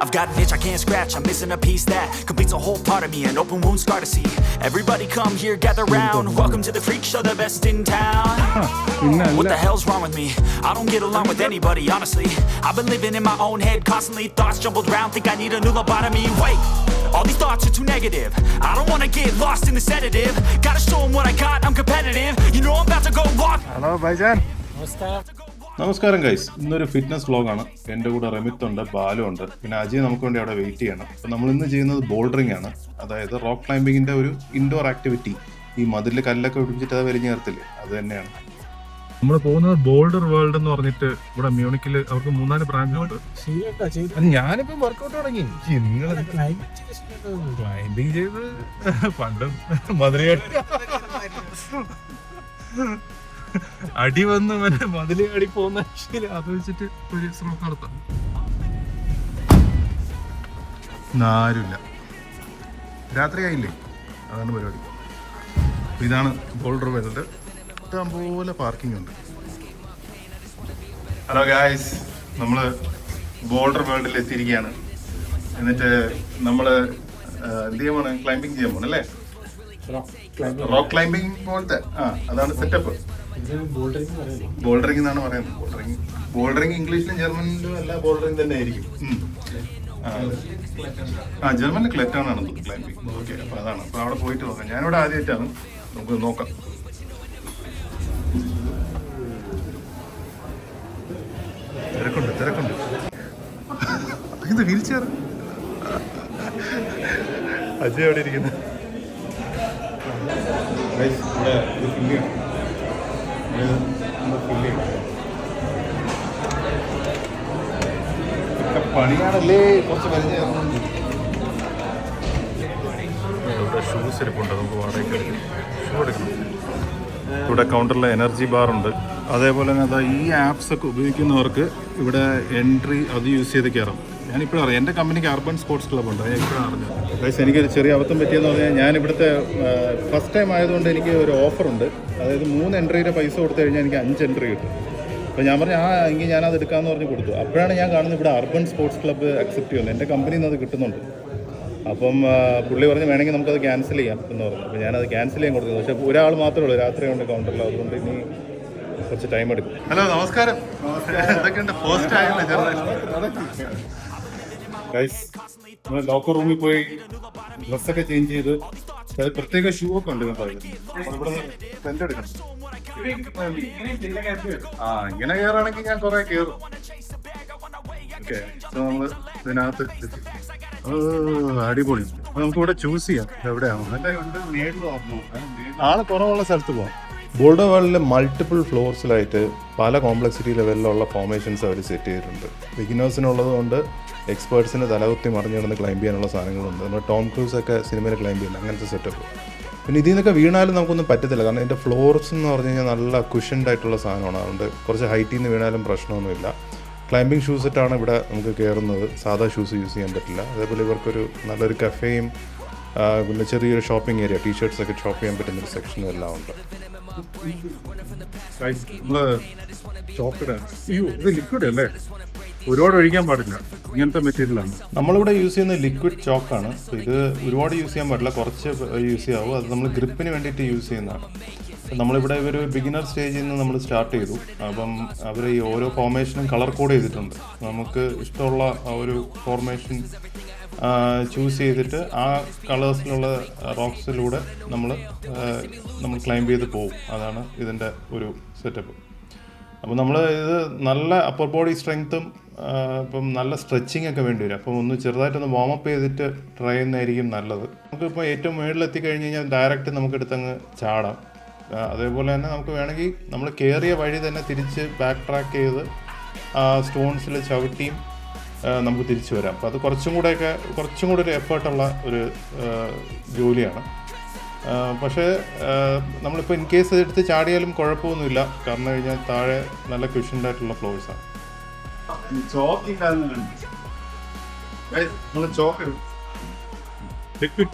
I've got an itch I can't scratch, I'm missing a piece that completes a whole part of me, an open wound scar to see. Everybody come here, gather round, welcome to the freak show, the best in town. what the hell's wrong with me? I don't get along with anybody, honestly. I've been living in my own head, constantly thoughts jumbled round, think I need a new lobotomy. Wait, all these thoughts are too negative. I don't wanna get lost in the sedative. Gotta show them what I got, I'm competitive. You know I'm about to go walk. Hello, Bajan. What's that? നമസ്കാരം guys ഇന്നൊരു fitness വ്ളോഗാണ് എന്റെ കൂടെ റമിത്ത് ഉണ്ട് ബാലു ഉണ്ട്. പിന്നെ അജയ് നമുക്ക് വേണ്ടി അവിടെ വെയിറ്റ് ചെയ്യണം. അപ്പം നമ്മൾ ഇന്ന് ചെയ്യുന്നത് ബോൾഡറിംഗ് ആണ്. അതായത് റോക്ക് ക്ലൈമ്പിങ്ങിന്റെ ഒരു ഇൻഡോർ ആക്ടിവിറ്റി ഈ മതിൽ കല്ലൊക്കെ പിടിപ്പിച്ചിട്ട് അത് വലിഞ്ഞു നിർത്തില്ലേ അത് തന്നെയാണ്. നമ്മൾ പോകുന്നത് ബോൾഡർ വേൾഡ് എന്ന് പറഞ്ഞിട്ട് ഇവിടെ മ്യൂണിക്കിൽ അവർക്ക് മൂന്നാൽ ബ്രാഞ്ച് ഉണ്ട്. ഞാനിപ്പോ വർക്കൗട്ട് തുടങ്ങി. നിങ്ങൾ ക്ലൈംബിങ് ചെയ്ത് പണ്ട് മധുരയാടി അടി വന്ന് മറ്റേ അടി പോകുന്ന ശീലം അത് വെച്ചിട്ട് ഒരു ശ്രമം നടത്താം. ആരുമില്ല. രാത്രിയായില്ലേ അതാണ് പരിപാടി. ഇതാണ് ബോൾഡർ വരുന്നത് ഇഷ്ടംപോലെ പാർക്കിംഗ് ഉണ്ട്. ഹലോ ഗായ്സ് നമ്മൾ ബോൾഡർ വേൾഡിൽ എത്തിയിരിക്കുകയാണ്. എന്നിട്ട് നമ്മൾ എന്ത് ചെയ്യാൻ പോണേ? ക്ലൈംബിങ് ചെയ്യാൻ പോണല്ലേ അല്ലേ? റോക്ക് ക്ലൈംബിംഗ് പോലത്തെ ആ അതാണ് സെറ്റപ്പ് ബോൾഡറിംഗ് എന്നാണ് പറയുന്നത്. ബോൾഡറിംഗ് ബോൾഡറിംഗ് ഇംഗ്ലീഷിലും ജർമ്മനിലും അല്ല ബോൾഡറിംഗ് തന്നെ ആയിരിക്കും. ആ, ജർമ്മനിൽ ക്ലെറ്റാണ് ക്ലൈംബിംഗ് ഓക്കെ അപ്പൊ അതാണ്. അപ്പൊ അവിടെ പോയിട്ട് നോക്കാം. ഞാനിവിടെ ആദ്യമായിട്ടാണ്. നമുക്ക് നോക്കാം. തിരക്കുണ്ട് തിരക്കുണ്ട്. ഇത് വീൽ ചെയർ. അജയ് അവിടെ ഇരിക്കുന്നു? ഇവിടെ ഷൂസ് ഷൂ എടുക്കണം. ഇവിടെ കൗണ്ടറിൽ എനർജി ബാർ ഉണ്ട്. അതേപോലെ തന്നെ ഈ ആപ്സ് ഒക്കെ ഉപയോഗിക്കുന്നവർക്ക് ഇവിടെ എൻട്രി അത് യൂസ് ചെയ്ത് കയറാം. ഞാനിപ്പോഴും അറിയാം. എന്റെ കമ്പനിക്ക് അർബൻ സ്പോർട്സ് ക്ലബ് ഉണ്ട്. ഞാൻ ഇപ്പോഴും അറിഞ്ഞു ഗൈസ് എനിക്കൊരു ചെറിയ അബദ്ധം പറ്റിയെന്ന് പറഞ്ഞാൽ ഞാൻ ഇവിടുത്തെ ഫസ്റ്റ് ടൈം ആയതുകൊണ്ട് എനിക്ക് ഒരു ഓഫറുണ്ട് ഉണ്ട്. അതായത് മൂന്ന് എൻട്രിയുടെ പൈസ കൊടുത്തു കഴിഞ്ഞാൽ എനിക്ക് അഞ്ച് എൻട്രി കിട്ടും. അപ്പോൾ ഞാൻ പറഞ്ഞു ആ എങ്കിൽ ഞാനത് എടുക്കാമെന്ന് പറഞ്ഞ് കൊടുത്തു. അപ്പോഴാണ് ഞാൻ കാണുന്നത് ഇവിടെ അർബൻ സ്പോർട്സ് ക്ലബ്ബ് അക്സെപ്റ്റ് ചെയ്യുന്നത് എന്റെ കമ്പനിയിൽ നിന്ന് അത് കിട്ടുന്നുണ്ട്. അപ്പം പുള്ളി പറഞ്ഞ് വേണമെങ്കിൽ നമുക്കത് ക്യാൻസൽ ചെയ്യാം എന്ന് പറഞ്ഞു. അപ്പോൾ ഞാനത് ക്യാൻസൽ ചെയ്യാൻ കൊടുത്തു പക്ഷേ ഒരാൾ മാത്രമേ ഉള്ളൂ. രാത്രി കൊണ്ട് കൗണ്ടറിൽ അതുകൊണ്ട് ഇനി കുറച്ച് ടൈം എടുക്കും. ഹലോ നമസ്കാരം. എന്തൊക്കെയുണ്ട്? പോസ്റ്റ് നമ്മൾ ലോക്കർ റൂമിൽ പോയി ഡ്രസ്സൊക്കെ ചേഞ്ച് ചെയ്ത് പ്രത്യേക ഷൂ ഒക്കെ ഉണ്ട് എടുക്കണം. ആ ഇങ്ങനെ കയറുകയാണെങ്കിൽ ഞാൻ കുറെ കയറും ഓക്കെ നമ്മൾ ഇതിനകത്ത് അടിപൊളി. നമുക്ക് ഇവിടെ ചൂസ് ചെയ്യാം. എവിടെയാണ് ആൾ കുറവുള്ള സ്ഥലത്ത് പോവാം. ബോൾഡോ വേൾഡിലെ മൾട്ടിപ്പിൾ ഫ്ലോർസിലായിട്ട് പല കോംപ്ലക്സിറ്റി ലെവലിലുള്ള ഫോർമേഷൻസ് അവർ സെറ്റ് ചെയ്തിട്ടുണ്ട്. ബിഗിനേഴ്സിനുള്ളത് കൊണ്ട് എക്സ്പേർട്സിന് തലകുത്തി മറിഞ്ഞു കിടന്ന് ക്ലൈംബ് ചെയ്യാനുള്ള സാധനങ്ങളുണ്ട്. നമ്മുടെ ടോം ക്രൂസ് ഒക്കെ സിനിമയിൽ ക്ലൈംബ് ചെയ്യുന്നത് അങ്ങനത്തെ സെറ്റപ്പ് പിന്നെ ഇതിൽ നിന്നൊക്കെ വീണാലും നമുക്കൊന്നും പറ്റത്തില്ല. കാരണം ഇതിന്റെ ഫ്ലോർസ് എന്ന് പറഞ്ഞു കഴിഞ്ഞാൽ നല്ല കുഷൻഡ് ആയിട്ടുള്ള സാധനമാണ്. അതുകൊണ്ട് കുറച്ച് ഹൈറ്റിൽ നിന്ന് വീണാലും പ്രശ്നമൊന്നുമില്ല. ക്ലൈംബിംഗ് ഷൂസ് ഇട്ടാണ് ഇവിടെ നമുക്ക് കയറുന്നത് സാധാ ഷൂസ് യൂസ് ചെയ്യാൻ പറ്റില്ല. അതേപോലെ ഇവർക്കൊരു നല്ലൊരു കഫേയും പിന്നെ ചെറിയൊരു ഷോപ്പിംഗ് ഏരിയ ടീ ഒക്കെ ഷോപ്പ് ചെയ്യാൻ പറ്റുന്ന ഒരു സെക്ഷനും എല്ലാം ഉണ്ട്. അല്ലേ? ഒരുപാട് ഒഴിക്കാൻ പാടില്ല. ഇങ്ങനത്തെ മെറ്റീരിയലാണ് നമ്മളിവിടെ യൂസ് ചെയ്യുന്ന ലിക്വിഡ് ചോക്കാണ് ഇത് ഒരുപാട് യൂസ് ചെയ്യാൻ പാടില്ല. കുറച്ച് യൂസ് ചെയ്യാവും. അത് നമ്മൾ ഗ്രിപ്പിന് വേണ്ടിയിട്ട് യൂസ് ചെയ്യുന്നതാണ്. നമ്മളിവിടെ ഒരു ബിഗിനർ സ്റ്റേജിൽ നിന്ന് നമ്മൾ സ്റ്റാർട്ട് ചെയ്തു. അപ്പം അവർ ഈ ഓരോ ഫോർമേഷനും കളർ കോഡ് ചെയ്തിട്ടുണ്ട്. നമുക്ക് ഇഷ്ടമുള്ള ഒരു ഫോർമേഷൻ ചൂസ് ചെയ്തിട്ട് ആ കളേഴ്സിലുള്ള റോക്സിലൂടെ നമ്മൾ നമ്മൾ ക്ലൈംബ് ചെയ്ത് പോകും അതാണ് ഇതിന്റെ ഒരു സെറ്റപ്പ് അപ്പോൾ നമ്മൾ ഇത് നല്ല അപ്പർ ബോഡി സ്ട്രെങ്ത്തും ഇപ്പം നല്ല സ്ട്രെച്ചിങ് ഒക്കെ വേണ്ടി വരും. അപ്പം ഒന്ന് ചെറുതായിട്ടൊന്ന് വാമപ്പ് ചെയ്തിട്ട് ട്രൈ ചെയ്യുന്നതായിരിക്കും നല്ലത്. നമുക്കിപ്പോൾ ഏറ്റവും മുകളിലെത്തി കഴിഞ്ഞ് കഴിഞ്ഞാൽ ഡയറക്റ്റ് നമുക്ക് എടുത്തങ്ങ് ചാടാം. അതേപോലെ തന്നെ നമുക്ക് വേണമെങ്കിൽ നമ്മൾ കയറിയ വഴി തന്നെ തിരിച്ച് ബാക്ക് ട്രാക്ക് ചെയ്ത് സ്റ്റോൺസിൽ ചവിട്ടിയും നമുക്ക് തിരിച്ചു വരാം. അപ്പോൾ അത് കുറച്ചും കൂടെയൊക്കെ കുറച്ചും കൂടെ ഒരു എഫേർട്ടുള്ള ഒരു ജോലിയാണ്. പക്ഷേ നമ്മളിപ്പോൾ ഇൻ കേസ് എടുത്ത് ചാടിയാലും കുഴപ്പമൊന്നുമില്ല. കാരണം കഴിഞ്ഞാൽ താഴെ നല്ല ക്വിഷൻഡ് ആയിട്ടുള്ള ഫ്ലോഴ്സാണ് ചോക്ക്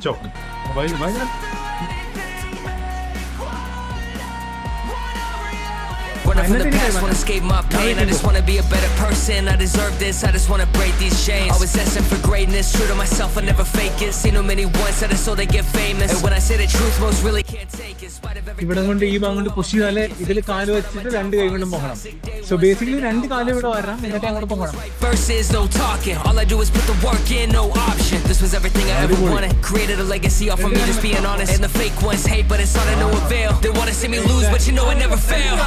ചോക്ക് Running from the past, wanna escape my pain. I just wanna be a better person. I deserve this. I just wanna break these chains. Always asking for greatness, true to myself. I never fake it. Seen too many once I so they get famous. And when I say the truth, most really can't take it. ഇവിടെ കൊണ്ട് ഈ ഭാഗം കൊണ്ട് push ചെയ്താലേ ഇതിൽ കാൽ വെച്ചിട്ട് രണ്ട് കൈ കൊണ്ടും പോകണം സോ ബേസിക്കലി രണ്ട് കാൽ ഇവിടെ വരണം എന്നിട്ട് അങ്ങോട്ട് പോകണം Verses, no talking. All I do is put the work in, no option. This was everything I ever wanted. Created a legacy off of me, just being honest. And the fake ones hate, but it's all to no avail. They wanna see me lose, but you know I never fail.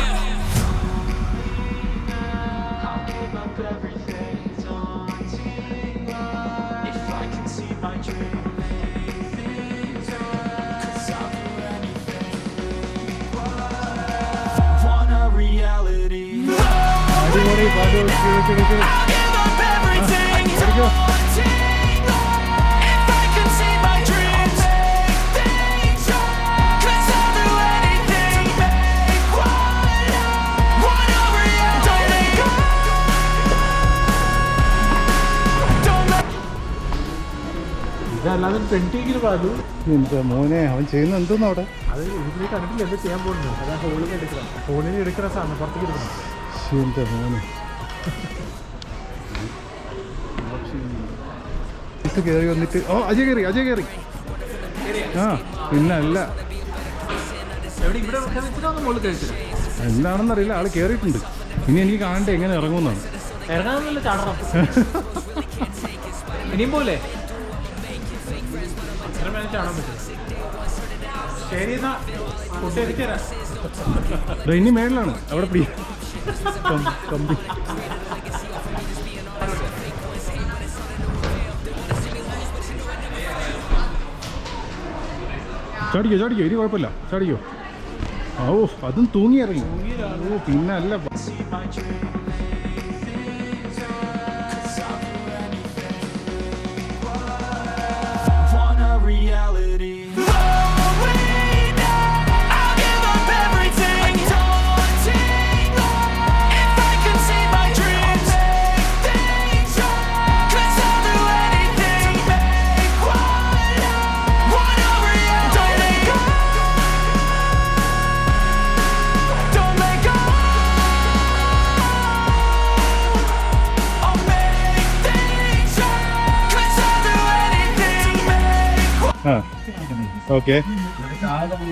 ഇതല്ലാതെ മോനെ അവൻ ചെയ്യുന്ന എന്തോന്നു അവിടെ? അത് ഇതിൽ കണ്ടിട്ടില്ല എന്താ ചെയ്യാൻ പോകുന്നത്? അതാ ഹോളിൽ എടുക്കണം. ഹോളിൽ എടുക്കുന്ന സാധനം പുറത്തേക്ക് എടുക്കണം. മോനെ? ഇത് കയറി വന്നിട്ട് ഓ അജയ് കയറി അജയ് കയറി ആ പിന്നെ അല്ല. എന്താണെന്നറിയില്ല ആൾ കയറിയിട്ടുണ്ട് ഇനി എനിക്ക് കാണണ്ടേ എങ്ങനെ ഇറങ്ങുമെന്നാണ്. ഇനിയും പോലെ. ഇനി മേളിലാണ്. അവിടെ പിടി കമ്പി. ചാടിക്കോ ചാടിക്കോ ഇനി കുഴപ്പമില്ല. ചാടിക്കോ. ഓ അതും തൂങ്ങിയിറങ്ങി. ഓ പിന്നെ അല്ല ഓക്കെ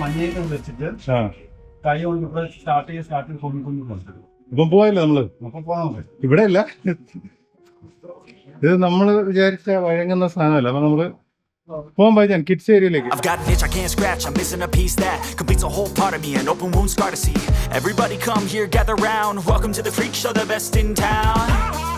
മഞ്ഞയൊക്കെ വെച്ചിട്ട് കൈ കൊണ്ട് ഇവിടെ സ്റ്റാർട്ട് ചെയ്ത് സ്റ്റാർട്ട് ചെയ്ത് പൊങ്ങി പൊങ്ങി ഇപ്പം പോയല്ലോ നമ്മൾ അപ്പൊ പോകാൻ ഇവിടെ അല്ല ഇത് നമ്മൾ വിചാരിച്ച വഴങ്ങുന്ന സാധനമല്ല അപ്പൊ നമ്മൾ പോകാൻ പറ്റാൻ കിഡ്സ് ഏരിയയിലേക്ക് I've got an itch I can't scratch. I'm missing a piece that completes a whole part of me. An open wound scar to see. Everybody come here, gather round. Welcome to the freak show, the best in town.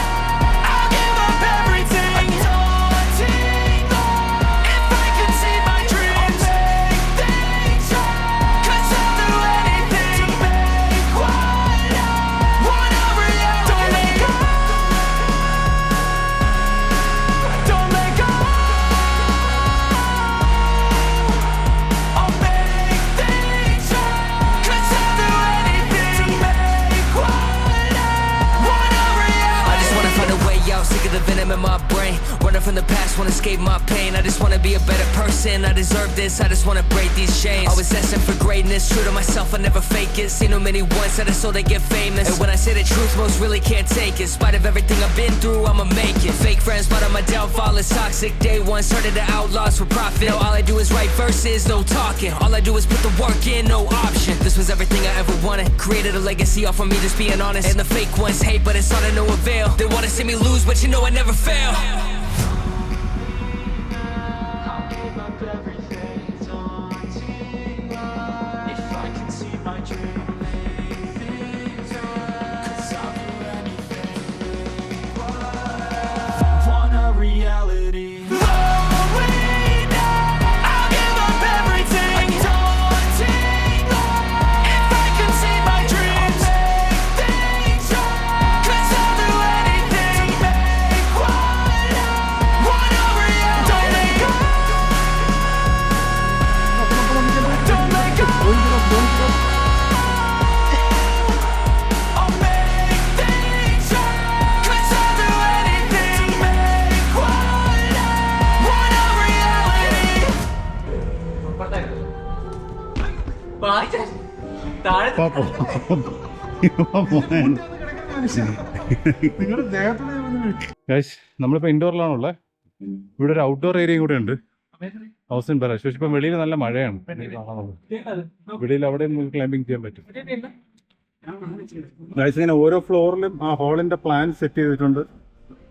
person. I deserve this. I just wanna break these chains. Always asking for greatness, true to myself. I never fake it. Seen too many ones that I so they get famous. And when I say the truth, most really can't take it. In Spite of everything I've been through, I'ma make it. Fake friends, but on my downfall is toxic. Day one started the outlaws for profit. Now all I do is write verses, no talking. All I do is put the work in, no option. This was everything I ever wanted. Created a legacy off of me, just being honest. And the fake ones hate, but it's all to no avail. They wanna see me lose, but you know I never fail. Guys നമ്മളിപ്പോൾ ഇൻഡോറിലാണുള്ളത് ഇവിടെ ഒരു outdoor ഏരിയയും കൂടെ ഉണ്ട്. House in ബരാഷ് പക്ഷെ ഇപ്പം വെളിയിൽ നല്ല മഴയാണ്. വെളിയിൽ. അവിടെ ക്ലൈമ്പിംഗ് ചെയ്യാൻ പറ്റും. ഗൈസ് ഇങ്ങനെ ഓരോ ഫ്ലോറിലും ആ ഹോളിന്റെ പ്ലാൻ സെറ്റ് ചെയ്തിട്ടുണ്ട്.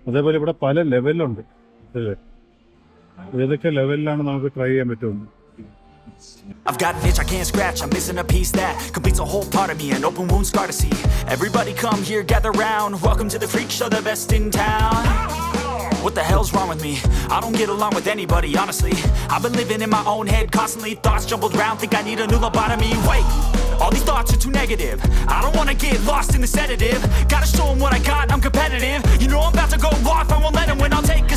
അതേപോലെ ഇവിടെ പല ലെവലുണ്ട് അല്ലേ? ഏതൊക്കെ ലെവലിലാണ് നമുക്ക് ട്രൈ ചെയ്യാൻ പറ്റുമെന്ന്. I've got an itch I can't scratch, I'm missing a piece that completes a whole part of me, an open wound scar to see. Everybody come here, gather round. Welcome to the freak show, the best in town. What the hell's wrong with me? I don't get along with anybody, honestly. I've been living in my own head constantly, thoughts jumbled round, think I need a new lobotomy. Wait, all these thoughts are too negative. I don't wanna get lost in the sedative. Gotta show 'em what I got, I'm competitive. You know I'm about to go off, I won't let 'em win, I'll take a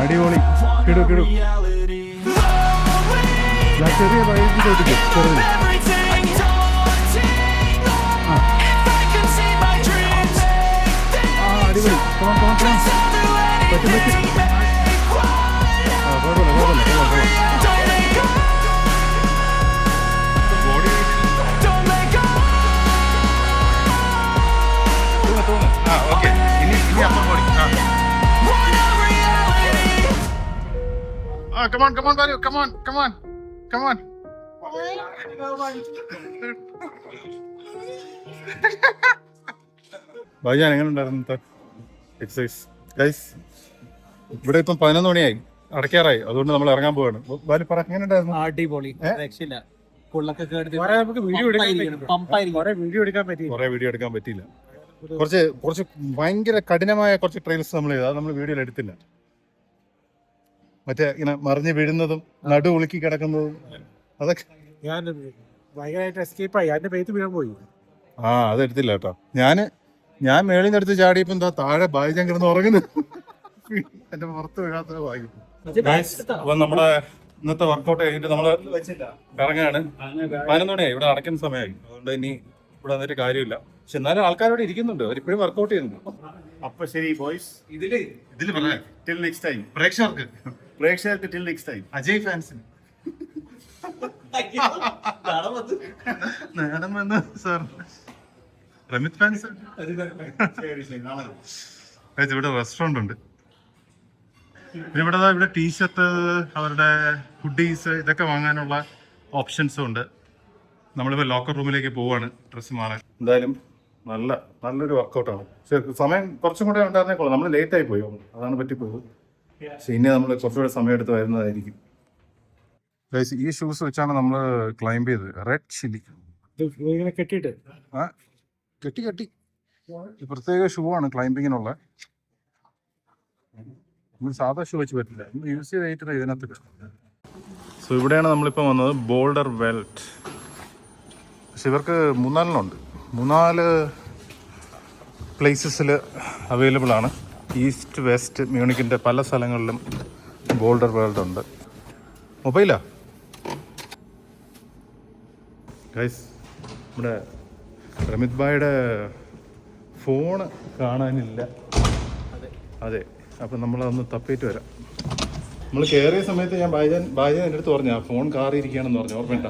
അടിപൊളി. കിടു കിടു. ചെറിയ വൈകി ചോദിക്കും. ചെറുത് അടിപൊളി. പറ്റും പറ്റും അപ്പം കൂടി ആ കമോൺ കമോൺ വരൂ come on come on come on ഭായിജാൻ എങ്ങനെ ഉണ്ടായിരുന്നു എക്സസൈസ് ഗൈസ് ഇവിടെ ഇപ്പം പതിനൊന്ന് മണിയായി. അടയ്ക്കാറായി. അതുകൊണ്ട് നമ്മൾ ഇറങ്ങാൻ പോവാണ്. ബാലി പറ എങ്ങനെ ഉണ്ടായിരുന്നു? അടിപൊളി. രക്ഷയില്ല. പുള്ളൊക്കെ കേട്ട് നമുക്ക് വീഡിയോ കുറെ വീഡിയോ എടുക്കാൻ പറ്റി കുറെ വീഡിയോ എടുക്കാൻ പറ്റിയില്ല. കുറച്ച് കുറച്ച് ഭയങ്കര കഠിനമായ കുറച്ച് ട്രെയിൽസ് നമ്മൾ ചെയ്തു. അത് നമ്മൾ വീഡിയോയിൽ എടുത്തില്ല. മറ്റേ ഇങ്ങനെ മറിഞ്ഞ് വീഴുന്നതും നടു ഉളുക്കി കിടക്കുന്നതും അതൊക്കെ. ഞാൻ ഭയങ്കരമായിട്ട് എസ്കേപ്പ് ആയി. അതിന്റെ പേത്ത് വീഴാൻ പോയി. ആ അത് എടുത്തില്ല കേട്ടോ. ഞാൻ ഞാൻ മേളിൽ നിന്ന് എടുത്ത് ചാടിയപ്പോ എന്താ താഴെ ഭാഗ്യം കിടന്ന് ഉറങ്ങുന്നു. എന്റെ പുറത്ത് വീഴാത്ത ഭാഗ്യം. അപ്പൊ നമ്മുടെ ഇന്നത്തെ വർക്കൗട്ട് കഴിഞ്ഞിട്ട് നമ്മൾ ഇറങ്ങാണ്. പതിനൊന്ന് മണിയായി. ഇവിടെ അടയ്ക്കുന്ന സമയമായി. അതുകൊണ്ട് ഇനി ഇവിടെ വന്നിട്ട് കാര്യമില്ല. പക്ഷെ എന്നാലും ആൾക്കാർ ഇവിടെ ഇരിക്കുന്നുണ്ട്. അവർ ഇപ്പോഴും വർക്ക്ഔട്ട് ചെയ്യുന്നുണ്ട്. അപ്പൊ ശരി ബോയ്സ് ഇതിൽ ഇതിൽ ടിൽ നെക്സ്റ്റ് ടൈം പ്രേക്ഷകർക്ക്. പ്രേക്ഷകർക്ക് ടിൽ നെക്സ്റ്റ് ടൈം അജയ് ഫാൻസിന് നേരം വന്ന്. സാർ റമിത് ഫാൻസ് Guys, ഇവിടെ റെസ്റ്റോറന്റ് ഉണ്ട്. ഇവിടെ ഇവിടെ ടീഷർട്ട് അവരുടെ ഹുഡീസ് ഇതൊക്കെ വാങ്ങാനുള്ള ഓപ്ഷൻസും ഉണ്ട്. നമ്മളിപ്പോൾ ലോക്കർ റൂമിലേക്ക് പോവാണ്. ഡ്രസ്സ് മാറാൻ. എന്തായാലും നല്ല നല്ലൊരു വർക്കൗട്ടാണ് പക്ഷെ സമയം കുറച്ചും കൂടെ ഉണ്ടായിരുന്നേക്കോളൂ. നമ്മൾ ലേറ്റ് ആയി പോയി. അതാണ് പറ്റിപ്പോയത്. പക്ഷെ ഇനി നമ്മൾ കുറച്ചുകൂടെ സമയം എടുത്ത് വരുന്നതായിരിക്കും. ഈ ഷൂസ് വെച്ചാണ് നമ്മൾ ക്ലൈംബ് ചെയ്തത്. റെഡ് ചില്ലി ഇങ്ങനെ കെട്ടിയിട്ട്. ആ കെട്ടി കെട്ടി. പ്രത്യേക ഷൂ ആണ് ക്ലൈംബിങ്ങിനുള്ള നമ്മൾ സാധാ ഷൂ വെച്ച് പറ്റില്ല. യൂസ് ചെയ്ത് ഇതിനകത്ത് സോ ഇവിടെയാണ് നമ്മളിപ്പോൾ വന്നത് ബോൾഡർ വെൽറ്റ് പക്ഷെ ഇവർക്ക് മൂന്നാലിനുണ്ട്. മൂന്നാൽ പ്ലേസസിൽ അവൈലബിൾ ആണ്. ഈസ്റ്റ് വെസ്റ്റ് മ്യൂണിക്കിന്റെ പല സ്ഥലങ്ങളിലും ബോൾഡർ വേൾഡ് ഉണ്ട്. മൊബൈലാ ഗൈസ് നമ്മുടെ റമിത് ഭായുടെ ഫോണ് കാണാനില്ല. അതെ. അപ്പം നമ്മളതൊന്ന് തപ്പിയിട്ട് വരാം. നമ്മൾ കയറിയ സമയത്ത് ഞാൻ ബാജൻ ബാജൻ എന്റെ അടുത്ത് പറഞ്ഞു ഫോൺ കാറി ഇരിക്കുകയാണെന്ന് പറഞ്ഞു ഓർമ്മയുണ്ട?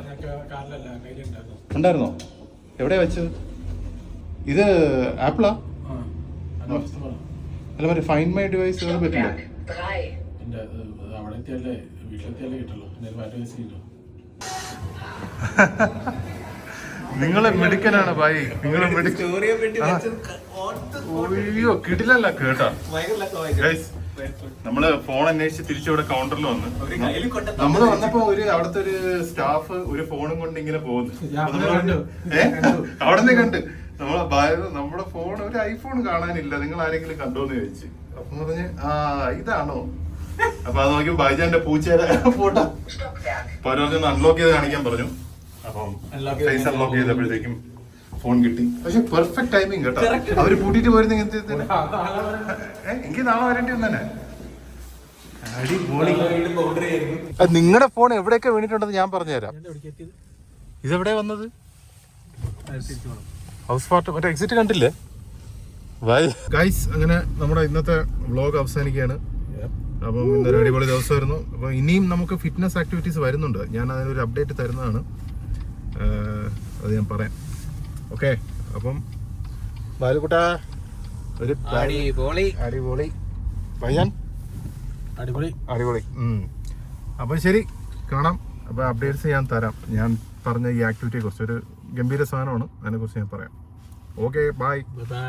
ഉണ്ടായിരുന്നോ? എവിടെ വെച്ചത്? ഇത് ആപ്പിളാ? അല്ല മറ്റേ ഫൈൻ മൈ ഡിവൈസ് പറ്റില്ല? നിങ്ങളെ മെഡിക്കലാണ് ഭായി. നിങ്ങളെ മെഡിക്കൽ അയ്യോ കിടിലല്ല കേട്ടാ. നമ്മൾ ഫോൺ അന്വേഷിച്ച് തിരിച്ചിവിടെ കൗണ്ടറിൽ വന്ന്. നമ്മൾ വന്നപ്പോ ഒരു അവിടുത്തെ ഒരു സ്റ്റാഫ് ഒരു ഫോണും കൊണ്ട് ഇങ്ങനെ പോകുന്നു. അവിടെ നിന്ന് കണ്ട്. നമ്മളെ നമ്മുടെ ഫോൺ ഒരു ഐഫോൺ കാണാനില്ല. നിങ്ങൾ ആരെങ്കിലും കണ്ടോന്ന് ചോദിച്ചു. അപ്പൊ പറഞ്ഞ് ആ ഇതാണോ? അപ്പൊ അത് നോക്കി ബൈജാന്റെ പൂച്ചേരെ ഫോട്ടോ അപ്പൊ അവരൊന്ന് അൺലോക്ക് ചെയ്ത് കാണിക്കാൻ പറഞ്ഞു. അപ്പം ഫേസ് അൺലോക്ക് ചെയ്തപ്പോഴത്തേക്കും ഫോൺ കിട്ടി. പക്ഷെ പെർഫെക്റ്റ് ടൈമിങ് കേട്ടോ. അവർ കൂട്ടിട്ട് പോയിരുന്ന എനിക്ക് നാളെ വരേണ്ടി? വന്നെ അടിപൊളി. നിങ്ങളുടെ ഫോൺ എവിടെയൊക്കെ വീണിട്ടുണ്ടെന്ന് ഞാൻ പറഞ്ഞുതരാം. ഇതെവിടെ വന്നത്? ഹൗസ് പാർട്ട് മറ്റേ എക്സിറ്റ് കണ്ടില്ലേ? ഗൈസ് അങ്ങനെ നമ്മുടെ ഇന്നത്തെ വ്ലോഗ് അവസാനിക്കുകയാണ്. അപ്പം ഇന്നൊരു അടിപൊളി ദിവസമായിരുന്നു. അപ്പം ഇനിയും നമുക്ക് ഫിറ്റ്നസ് ആക്ടിവിറ്റീസ് വരുന്നുണ്ട്. ഞാൻ അതിനൊരു അപ്ഡേറ്റ് തരുന്നതാണ്. അത് ഞാൻ പറയാം. ഓക്കെ അപ്പം ബാലുകുട്ട ഒരു അടിപൊളി. അടിപൊളി. പയ്യൻ? അടിപൊളി. അടിപൊളി. അപ്പം ശരി കാണാം. അപ്പോൾ അപ്ഡേറ്റ്സ് ഞാൻ തരാം. ഞാൻ പറഞ്ഞ ഈ ആക്ടിവിറ്റിയെ കുറിച്ച്. ഒരു ഗംഭീര സാധനമാണ്. അതിനെക്കുറിച്ച് ഞാൻ പറയാം. Okay bye bye